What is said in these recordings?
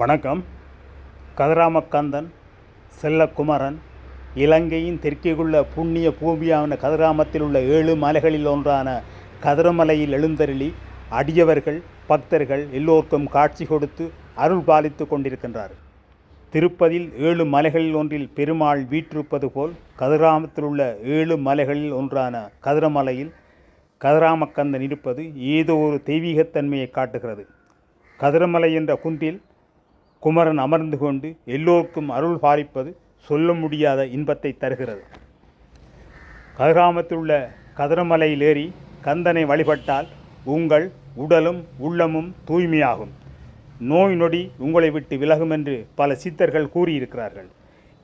வணக்கம். கதிராமக்கந்தன் செல்லக்குமரன் இலங்கையின் தெற்கேயுள்ள புண்ணிய பூமியான கதிராமத்தில் உள்ள ஏழு மலைகளில் ஒன்றான கதிரமலையில் எழுந்தருளி அடியவர்கள் பக்தர்கள் எல்லோருக்கும் காட்சி கொடுத்து அருள் பாலித்து கொண்டிருக்கின்றார். திருப்பதியில் ஏழு மலைகளில் ஒன்றில் பெருமாள் வீற்றிருப்பது போல் கதிராமத்தில் உள்ள ஏழு மலைகளில் ஒன்றான கதிரமலையில் கதிராமக்கந்தன் இருப்பது ஏதோ ஒரு தெய்வீகத்தன்மையை காட்டுகிறது. கதிரமலை என்ற குன்றில் குமரன் அமர்ந்து கொண்டு எல்லோருக்கும் அருள் பாலிப்பது சொல்ல முடியாத இன்பத்தை தருகிறது. கதிராமத்தில் உள்ள கதிரமலையில் ஏறி கந்தனை வழிபட்டால் உங்கள் உடலும் உள்ளமும் தூய்மையாகும். நோய் நொடி உங்களை விட்டு விலகும் என்று பல சித்தர்கள் கூறியிருக்கிறார்கள்.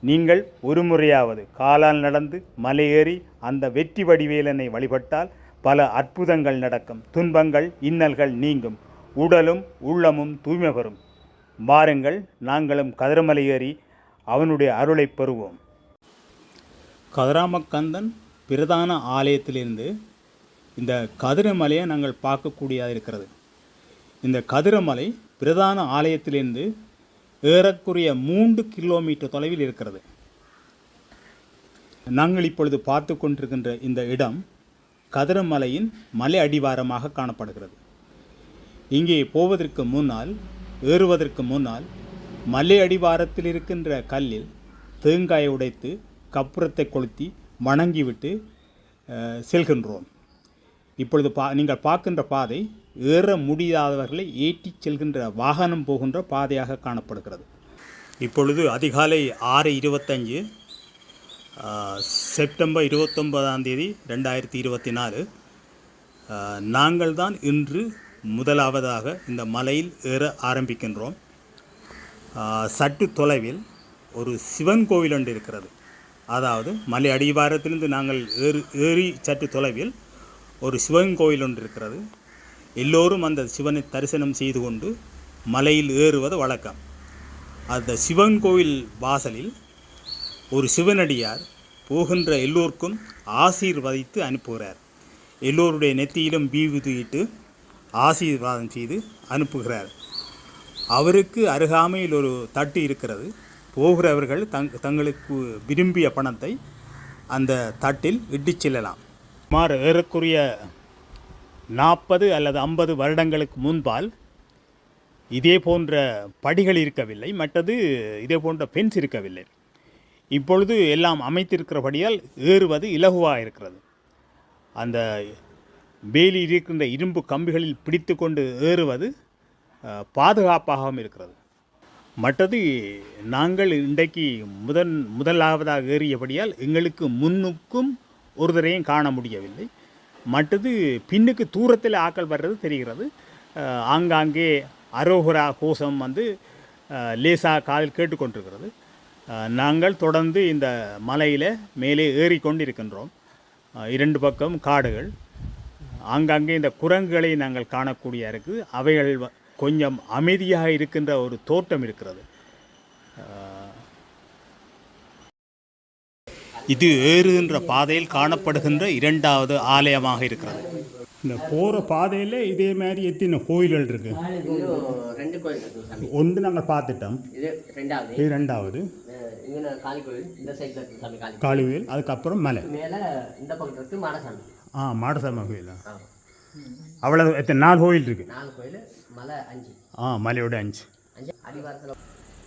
நீங்கள் ஒரு முறையாவது காலால் நடந்து மலையேறி அந்த வெற்றி வடிவேலனை வழிபட்டால் பல அற்புதங்கள் நடக்கும். துன்பங்கள் இன்னல்கள் நீங்கும். உடலும் உள்ளமும் தூய்மை பெறும். வாருங்கள் நாங்களும் கதிரமலை ஏறி அவனுடைய அருளை பெறுவோம். கதிராமக்கந்தன் பிரதான ஆலயத்திலிருந்து இந்த கதிரமலையை நாங்கள் பார்க்கக்கூடியதாக இருக்கிறது இந்த கதிரமலை பிரதான ஆலயத்திலிருந்து ஏறக்குறைய மூன்று கிலோமீட்டர் தொலைவில் இருக்கிறது. நாங்கள் இப்பொழுது பார்த்து கொண்டிருக்கின்ற இந்த இடம் கதிரமலையின் மலை அடிவாரமாக காணப்படுகிறது. இங்கே போவதற்கு முன்னால் ஏறுவதற்கு முன்னால் மலை அடிவாரத்தில் இருக்கின்ற கல்லில் தேங்காயை உடைத்து கப்புரத்தை கொளுத்தி வணங்கிவிட்டு செல்கின்றோம். இப்பொழுது பா நீங்கள் பார்க்கின்ற பாதை ஏற முடியாதவர்களை ஏற்றிச் செல்கின்ற வாகனம் போகின்ற பாதையாக காணப்படுகிறது. இப்பொழுது அதிகாலை ஆறு இருபத்தஞ்சு செப்டம்பர் இருபத்தொன்பதாம் தேதி ரெண்டாயிரத்தி இருபத்தி நாலு. நாங்கள் தான் இன்று முதலாவதாக இந்த மலையில் ஏற ஆரம்பிக்கின்றோம். சற்று தொலைவில் ஒரு சிவன் கோவில் ஒன்று இருக்கிறது. அதாவது மலை அடிவாரத்திலிருந்து நாங்கள் ஏறி ஏறி சற்று தொலைவில் ஒரு சிவன் கோவில் ஒன்று இருக்கிறது. எல்லோரும் அந்த சிவனை தரிசனம் செய்து கொண்டு மலையில் ஏறுவது வழக்கம். அந்த சிவன் கோவில் வாசலில் ஒரு சிவனடியார் போகின்ற எல்லோருக்கும் ஆசீர்வதித்து அனுப்புகிறார். எல்லோருடைய நெத்தியிலும் பீவிதுயிட்டு ஆசீர்வாதம் செய்து அனுப்புகிறார். அவருக்கு அருகாமையில் ஒரு தட்டு இருக்கிறது. போகிறவர்கள் தங் தங்களுக்கு விரும்பிய பணத்தை அந்த தட்டில் இட்டுச் செல்லலாம். சுமார் ஏறக்குரிய நாற்பது அல்லது ஐம்பது வருடங்களுக்கு முன்பால் இதே போன்ற படிகள் இருக்கவில்லை. மற்றது இதே போன்ற பென்ஸ் இருக்கவில்லை. இப்பொழுது எல்லாம் அமைத்திருக்கிறபடியால் ஏறுவது இலகுவாக இருக்கிறது. அந்த வேலி இருக்கின்ற இரும்பு கம்பிகளில் பிடித்து கொண்டு ஏறுவது பாதுகாப்பாகவும் இருக்கிறது. மற்றது நாங்கள் இன்றைக்கு முதன் முதலாவதாக ஏறியபடியால் எங்களுக்கு முன்னுக்கும் ஒரு தரையும் காண முடியவில்லை. மற்றது பின்னுக்கு தூரத்தில் ஆக்கள் வர்றது தெரிகிறது. ஆங்காங்கே அரோகரா கோஷம் வந்து லேசாக லேசா காதில் கேட்டுக்கொண்டிருக்கிறது. நாங்கள் தொடர்ந்து இந்த மலையில் மேலே ஏறிக்கொண்டிருக்கின்றோம். இருக்கின்றோம் இரண்டு பக்கம் காடுகள். ஆங்காங்கே இந்த குரங்குகளை நாங்கள் காணக்கூடிய இருக்குது அவைகள் கொஞ்சம் அமைதியாக இருக்கின்ற ஒரு தோட்டம் இருக்கிறது. இது ஏறுகின்ற பாதையில் காணப்படுகின்ற இரண்டாவது ஆலயமாக இருக்கிறது. இந்த போகிற பாதையில் இதே மாதிரி எத்தனை கோயில்கள் இருக்கு? இது ரெண்டு கோயில் இருக்கு சாமி ஒன்று நாங்கள் பார்த்துட்டோம் இது ரெண்டாவது. காளி கோயில் அதுக்கப்புறம் மலை. மேலே இந்த பக்கத்துல இருக்கு மாடசாமி ஆ மாடசாமி கோயில் அவ்வளோ எத்தனை நாலு கோயில் இருக்குது நாலு கோயில் மலை அஞ்சு. ஆ மலையோட அஞ்சு.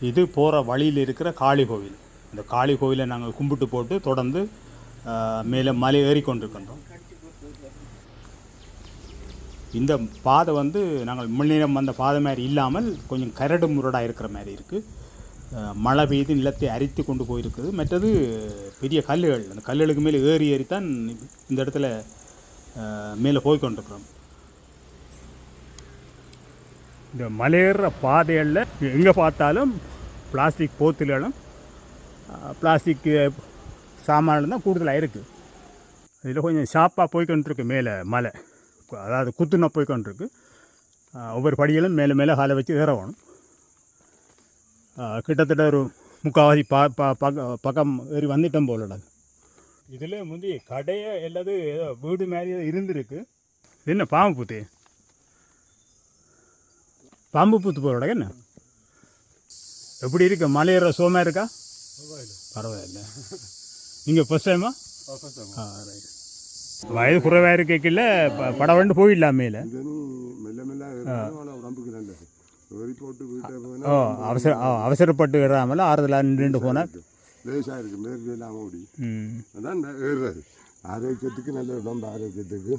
இது போகிற வழியில் இருக்கிற காளி கோவில். இந்த காளி கோவிலை நாங்கள் கும்பிட்டு போட்டு தொடர்ந்து மேலே மலை ஏறிக்கொண்டிருக்கின்றோம் இந்த பாதை வந்து நாங்கள் முன்னிடம் வந்த பாதை மாதிரி இல்லாமல் கொஞ்சம் கரடு முரடாக இருக்கிற மாதிரி இருக்குது மழை பெய்து நிலத்தை அரித்து கொண்டு போயிருக்குது மற்றது பெரிய கல்லுகள். அந்த கல்லுகளுக்கு மேலே ஏறி ஏறித்தான் இந்த இடத்துல மேலே போய் கொண்டிருக்கிறோம். இந்த மலையேற பாதைகளில் எங்கே பார்த்தாலும் பிளாஸ்டிக் போத்துகளும் பிளாஸ்டிக் சாமான்கள் தான் கூடுதலாக இருக்குது இதில் கொஞ்சம் ஷாப்பாக போய்கொண்டிருக்கு மேலே மலை. அதாவது குத்துனா போய்கொண்டிருக்கு ஒவ்வொரு படியிலும் மேலே மேலே காலை வச்சு ஏறவணும் கிட்டத்தட்ட ஒரு முக்கால்வாசி பா பா பக்க- பக்கம் ஏறி வந்துட்டோம் போலடா இதில் முந்தி கடையை எல்லாது ஏதோ வீடு மாதிரி ஏதோ இருந்திருக்கு இது என்ன பாம்பு பூத்தி பாம்பு பூத்து போகிறோட என்ன எப்படி இருக்கு மலையேற சோமா இருக்கா பரவாயில்ல நீங்கள் ஃபஸ்ட் டைமா ஆ ரைட் வயது குறைவாக இருக்கல படம் வந்து போயிடலாம் மேலே மெல்ல மெல்ல உடம்புக்கு நல்லது ஓ அவசர அவசரப்பட்டு வராமல் ஆறுதலாக நின்று போனால் லேசாக இருக்கு. மேற்கு இல்லாமல் ஓடி. அதான் ஏறுறது. ஆரோக்கியத்துக்கு நல்ல உடம்பு ஆரோக்கியத்துக்கு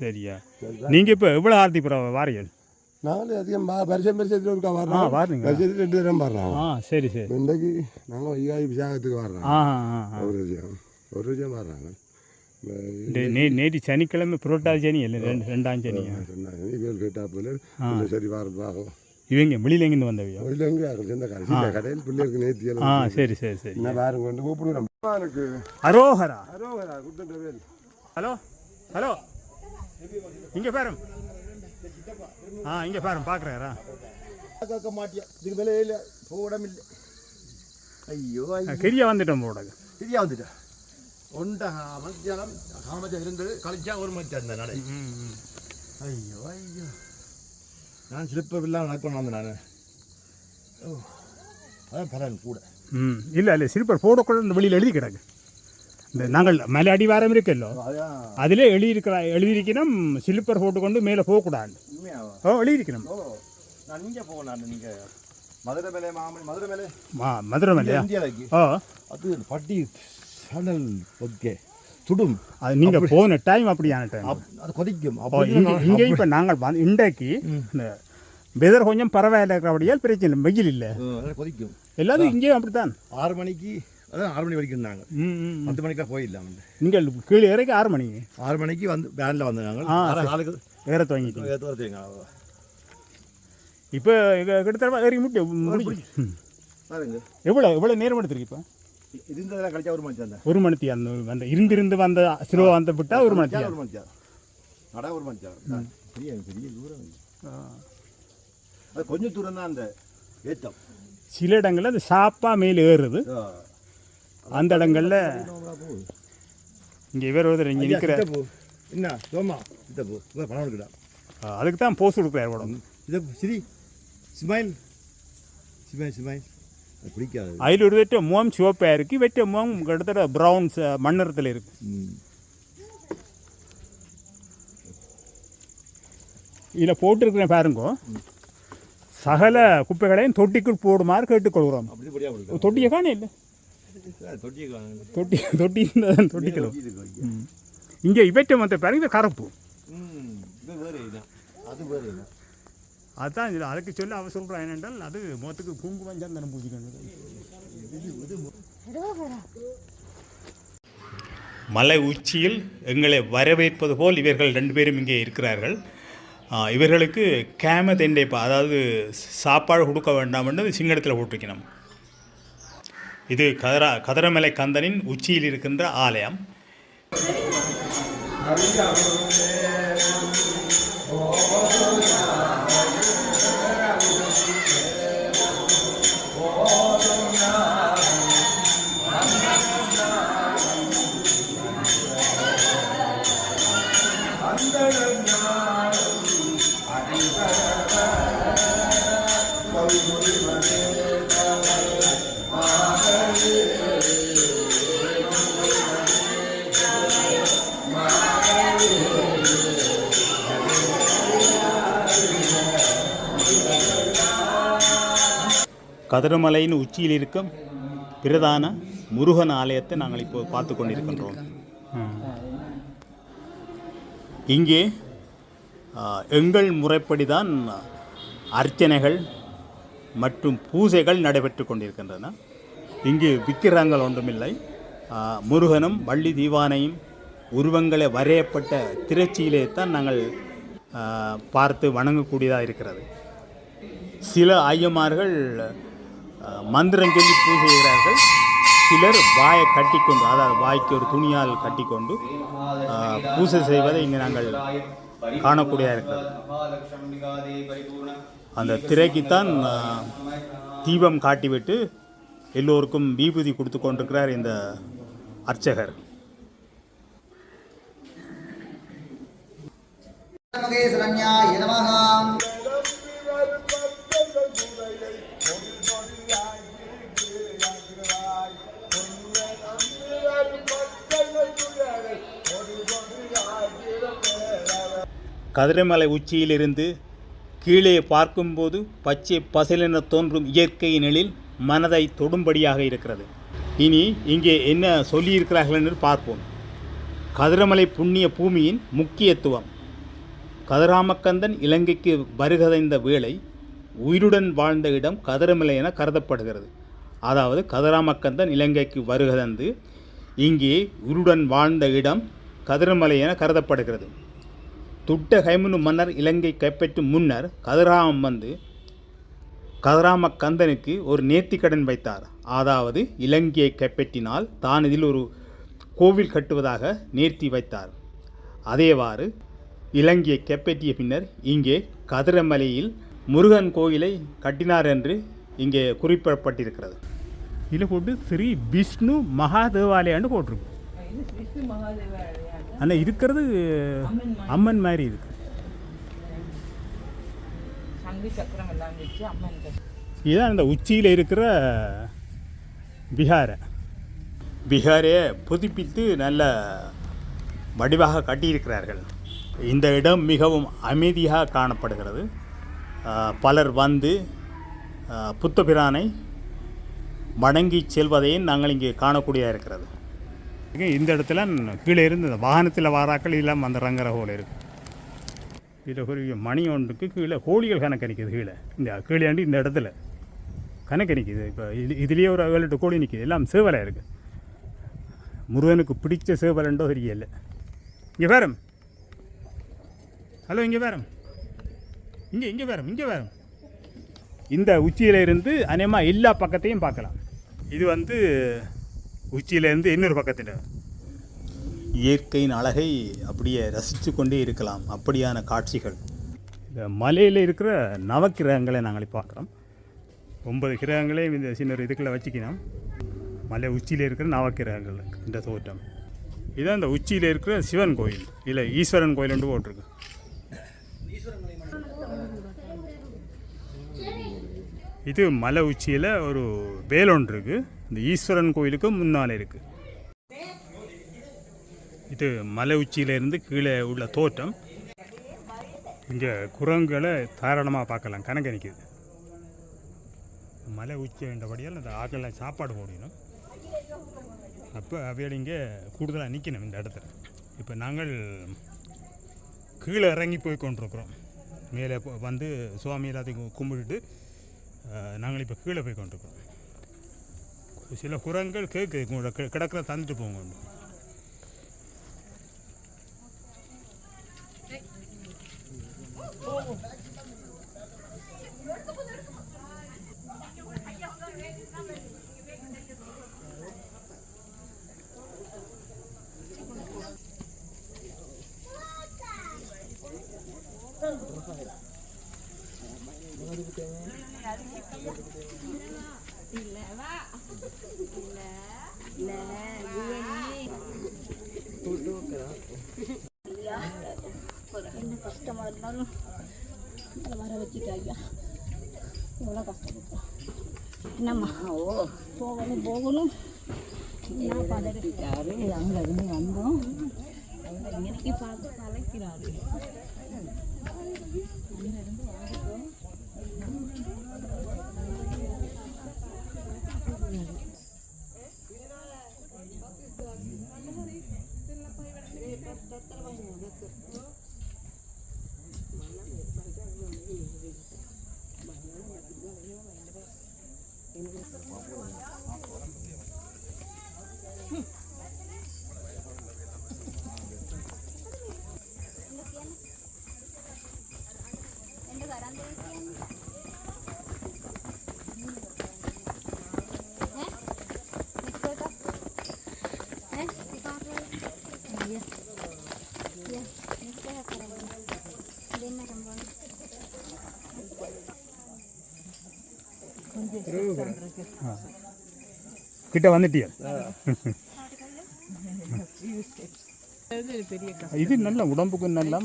சரியா. நீங்கள் இப்போ எவ்வளோ ஆர்த்தி புற வாரியல் நாங்களும் அதிகம் பரிசம் பரிசத்தில் இருக்கா வர்றோம். வாருங்க பரிசத்தில் ரெண்டு தரம் வர்றோம். ஆ சரி சரி. இன்றைக்கு நாங்கள் வைகாய் விசாகத்துக்கு வர்றோம். ஒரு விஷயம் ஒரு விஷயம் வர்றாங்க. நே நேற்று சனிக்கிழமை புரோட்டாதி சனி இல்லை ரெண்டு ரெண்டாம் சனியா சொன்னாங்க. இவள் கேட்டா போல இல்லை சரி வாரம். இவங்க வெளியிலேருந்து வந்தவையோ? கடை சின்ன கடையில். பிள்ளைகளுக்கு நேர்த்தி ஆ சரி சரி சரி. என்ன பாருங்க கொண்டு கூப்பிடுறோம் எனக்கு அரோஹரா அரோகரா குத்தண்ட வேல் ஹலோ ஹலோ. இங்கே பாரு ஆ இங்கே பாரு பார்க்குறாரா கேட்க மாட்டியா? இதுக்கு மேலே இல்லை. இல்லை ஐயோ கெரியா வந்துட்டோம் போட சரியா வந்துட்டா? ஒண்ட மத்தியானம் காமச்சம் இருந்தது கழிச்சா ஒரு மத்தியம் இருந்தேன் நடை ஐயோ ஐயோ. நான் ஸ்லிப்பர் இல்லாமல் நடக்கணும் வந்தேன் நான். ஓ அதான் பலன் கூட. ம் இல்லை இல்லை சிலிப்பர் போடக்கூடாது இந்த வெளியில் எழுதி கிடக்கு. இந்த நாங்கள் மேலே அடிவாரம் இருக்கல்லோ அதிலே எழுதியிருக்கிற எழுதியிருக்கணும் சிலிப்பர் போட்டுக்கொண்டு மேலே போகக்கூடாது. ஓ எழுதியிருக்கணும். மதுரை மதுரை மேலே. மா மதுரை மேலையா? ஓ. அது பட்டி சடல் ஓகே சுடும் அது நீங்கள் போன டைம் அப்படியான டைம் அது கொதிக்கும். இங்கே இப்போ நாங்கள் இன்றைக்கு இந்த வெதர் கொஞ்சம் பரவாயில்ல இருக்கிறபடியால் பிரச்சனை இல்லை. வெயில் இல்லை. கொதிக்கும். எல்லாரும் இங்கேயும் அப்படித்தான். ஆறு மணிக்கு அதான் ஆறு மணி வரைக்கும் ம் பத்து மணிக்கா போயிடலாம் நீங்கள் கீழே இறக்கி ஆறு மணிக்கு? ஆறு மணிக்கு வந்து வேனில் வந்தாங்க ஆ, ஆறு சரி. நாளுக்கு ஏற துவங்கிட்டீங்க. வரத்தீங்க இப்போ கிட்டத்தட்ட ஏறி முடி முடிஞ்சு எவ்வளோ எவ்வளோ நேரம் எடுத்திருக்கு இப்போ? இந்த கழிச்சா ஒரு மணி தான். ஒரு மணித்தி அந்த அந்த இருந்திருந்து வந்த சிலுவை வந்து விட்டால் ஒரு மணித்தி ஒரு மணி நடா ஒரு மணி பெரிய பெரிய தூரம். அது கொஞ்சம் தூரம் தான் அந்த ஏத்தம் சில இடங்களில் அது சாப்பாக மேலே ஏறுது அந்த இடங்களில் இங்கே இவர் ஒருத்தர் இங்கே நிற்கிற என்ன? சோமா? இத்த போ. பணம் எடுக்கடா. அதுக்கு தான் போஸ் கொடுக்குறாரு உடம்பு இதை சிரி. ஸ்மைல். Smile smile. பிடிக்காது அதில் ஒரு வெட்ட முகம் சிவப்பாக இருக்குது வெட்ட முகம் கிட்டத்தட்ட ப்ரௌன்ஸ் மண்ணிறத்தில் இருக்குது. இதில் போட்டிருக்கிறேன் பாருங்க. சகல குப்பைகளையும் தொட்டிக்குள் போடுமாறு கேட்டுக்கொள்கிறோம். தொட்டியை காண இல்லை? தொட்டி தொட்டி இருந்தால் தொட்டிக்கணும். இங்கே இவற்றை மற்ற பாருங்க கருப்பு. அது வேறு அதுதான் இதில் அதுக்கு சொல்லி அவன் சொல்கிறான் என்னென்றால் அது முகத்துக்கு குங்குமம் சந்தனம் பூஜிக்கணும் மலை உச்சியில் எங்களை வரவேற்பது போல் இவர்கள் ரெண்டு பேரும் இங்கே இருக்கிறார்கள். இவர்களுக்கு கேம தெண்டைப்பா அதாவது சாப்பாடு கொடுக்க வேண்டாம் என்று சிங்கடத்தில் போட்டிருக்கணும். இது கதரா கதரமலை கந்தனின் உச்சியில் இருக்கின்ற ஆலயம். கதிரமலையின் உச்சியில் இருக்கும் பிரதான முருகன் ஆலயத்தை நாங்கள் இப்போ பார்த்து கொண்டிருக்கின்றோம். இங்கே எங்கள் முறைப்படி தான் அர்ச்சனைகள் மற்றும் பூஜைகள் நடைபெற்று கொண்டிருக்கின்றன. இங்கு விக்கிரகங்கள் ஒன்றுமில்லை. முருகனும் வள்ளி தீவானையும் உருவங்களை வரையப்பட்ட திருச்சியிலே தான் நாங்கள் பார்த்து வணங்கக்கூடியதாக இருக்கிறது. சில ஐயமார்கள் மந்திரம் சொல்லி பூஜை செய்கிறார்கள் சிலர் வாயை கட்டிக்கொண்டு அதாவது வாய்க்கு ஒரு துணியால் கட்டிக்கொண்டு பூஜை செய்வதை இங்கே நாங்கள் காணக்கூடிய இருக்கிறது. அந்த திரைக்குத்தான் தீபம் காட்டிவிட்டு எல்லோருக்கும் விபூதி கொடுத்து கொண்டிருக்கிறார் இந்த அர்ச்சகர். மகேஸ்வரண்யாய நமः கதிரமலை உச்சியிலிருந்து கீழே பார்க்கும்போது பச்சை பசலென தோன்றும் இயற்கையின் எழில் மனதை தொடும்படியாக இருக்கிறது. இனி இங்கே என்ன சொல்லியிருக்கிறார்கள் என்று பார்ப்போம். கதிரமலை புண்ணிய பூமியின் முக்கியத்துவம். கதிராமக்கந்தன் இலங்கைக்கு வருகதைந்த வேளை உயிருடன் வாழ்ந்த இடம் கதிரமலை என கருதப்படுகிறது. அதாவது கதிராமக்கந்தன் இலங்கைக்கு வருகதந்து இங்கே உயிருடன் வாழ்ந்த இடம் கதிரமலை என கருதப்படுகிறது. துட்ட கைமுனு மன்னர் இலங்கை கைப்பற்றும் முன்னர் கதிராமம் வந்து கதிராமக்கந்தனுக்கு ஒரு நேர்த்திக்கடன் வைத்தார். அதாவது இலங்கையை கைப்பற்றினால் தான் இதில் ஒரு கோவில் கட்டுவதாக நேர்த்தி வைத்தார். அதேவாறு இலங்கையை கைப்பற்றிய பின்னர் இங்கே கதிரமலையில் முருகன் கோயிலை கட்டினார் என்று இங்கே குறிப்பிடப்பட்டிருக்கிறது. இதில் போட்டு ஸ்ரீ விஷ்ணு மகாதேவாலயான்னு போட்டிருக்கு. ஆனால் இருக்கிறது அம்மன் மாதிரி இருக்கு. இதுதான் இந்த உச்சியில் இருக்கிற பீகாரை பிஹாரையை புதுப்பித்து நல்ல வடிவாக கட்டியிருக்கிறார்கள். இந்த இடம் மிகவும் அமைதியாக காணப்படுகிறது. பலர் வந்து புத்தபிரானை வணங்கி செல்வதையும் நாங்கள் இங்கே காணக்கூடியதாக இருக்கிறது. இந்த இடத்துல கீழே இருந்து இந்த வாகனத்தில் வாராக்கள் எல்லாம் அந்த ரங்கர ஹோல் இருக்குது இதில் ஒரு மணி ஒன்றுக்கு கீழே கோழிகள் கணக்கணிக்குது கீழே. இந்த கீழே ஆண்டு இந்த இடத்துல கணக்கணிக்குது. இப்போ இது இதுலேயே ஒரு ஏழு எட்டு கோழி நிற்கிது எல்லாம் சேவலை இருக்குது முருகனுக்கு பிடிச்ச சேவலண்டோ தெரியல. இங்கே வேறம் ஹலோ இங்கே வேறம் இங்கே இங்கே வேறம் இங்கே வேறம் இந்த உச்சியில இருந்து அநேகமாக எல்லா பக்கத்தையும் பார்க்கலாம். இது வந்து உச்சியிலேருந்து இன்னொரு பக்கத்தில். இயற்கையின் அழகை அப்படியே ரசித்து கொண்டே இருக்கலாம் அப்படியான காட்சிகள். இந்த மலையில் இருக்கிற நவக்கிரகங்களை நாங்கள் பார்க்குறோம். ஒன்பது கிரகங்களையும் இந்த சின்ன ஒரு இதுக்குள்ள வச்சுக்கணும் மலை உச்சியில் இருக்கிற நவக்கிரகங்கள் இந்த தோட்டம். இதுதான் இந்த உச்சியில் இருக்கிற சிவன் கோயில். இல்லை ஈஸ்வரன் கோயில்னு போட்டிருக்கு. இது மலை உச்சியில் ஒரு வேலொன்று இருக்குது இந்த ஈஸ்வரன் கோயிலுக்கு முன்னால் இருக்குது இது மலை உச்சியிலேருந்து கீழே உள்ள தோட்டம் இங்கே குரங்குகளை தாராளமாக பார்க்கலாம். கணக்கு நிற்கிது மலை உச்சி வேண்டபடியால் இந்த ஆக்கெல்லாம் சாப்பாடு போடணும். அப்போ அவையில் இங்கே கூடுதலாக நிற்கணும் இந்த இடத்துல. இப்போ நாங்கள் கீழே இறங்கி போய் கொண்டிருக்கிறோம். மேலே வந்து சுவாமி எல்லாத்தையும் கும்பிட்டுட்டு நாங்கள் இப்போ கீழே போய் கொண்டிருக்கிறோம். சில குரங்கள் கேட்குது கிடக்கிற தந்துட்டு போங்க. எவ்வளோ கஷ்டப்பட்டோம் என்னம்மா ஓ. போகணும் போகணும். என்ன பதறிட்டாரு அங்கே இருந்து வந்தோம். இன்னைக்கு பார்த்து கலைக்கிறாரு 因为什么？கிட்ட வந்துட்டியா இது நல்ல உடம்புக்கு நல்ல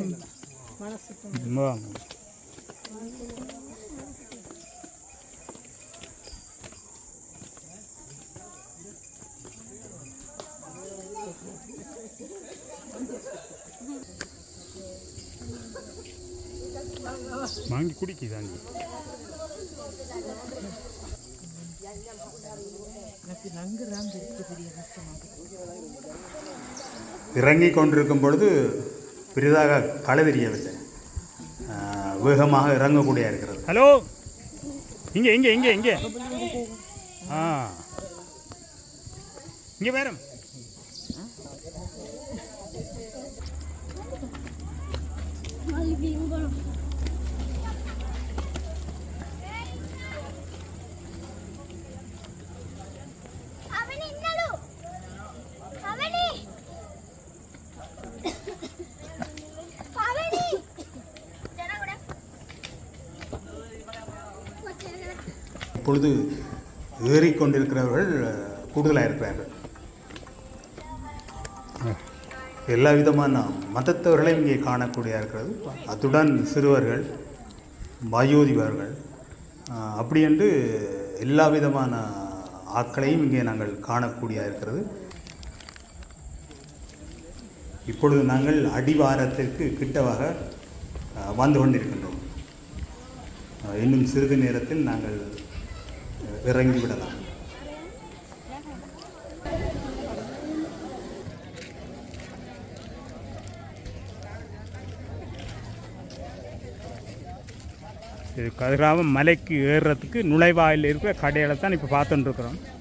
வாங்கி குடிக்குதாங்க இறங்கிக் நன்கு தான் பெரிய கொண்டிருக்கும் பொழுது பெரிதாக களை தெரியவில்லை வேகமாக இறங்கக்கூடிய இருக்கிறது. ஹலோ! இங்கே இங்கே இங்கே இங்கே. ஆ. இங்கே பேரம் I'll be இப்பொழுது ஏறிக்கொண்டிருக்கிறவர்கள் கூடுதலாக இருக்கிறார்கள். எல்லா விதமான மதத்தவர்களையும் இங்கே காணக்கூடிய இருக்கிறது. அத்துடன் சிறுவர்கள் வயோதிபர்கள் அப்படி என்று எல்லா விதமான ஆட்களையும் இங்கே நாங்கள் காணக்கூடிய இருக்கிறது. இப்பொழுது நாங்கள் அடிவாரத்திற்கு கிட்டவாக வந்து கொண்டிருக்கின்றோம். இன்னும் சிறிது நேரத்தில் நாங்கள் அஹ், இறங்கி விடலாம் இது கதிராமம் மலைக்கு ஏறுறதுக்கு நுழைவாயில் இருக்கிற கடையில தான் இப்போ பார்த்துட்டுருக்குறோம் இருக்கிறோம்.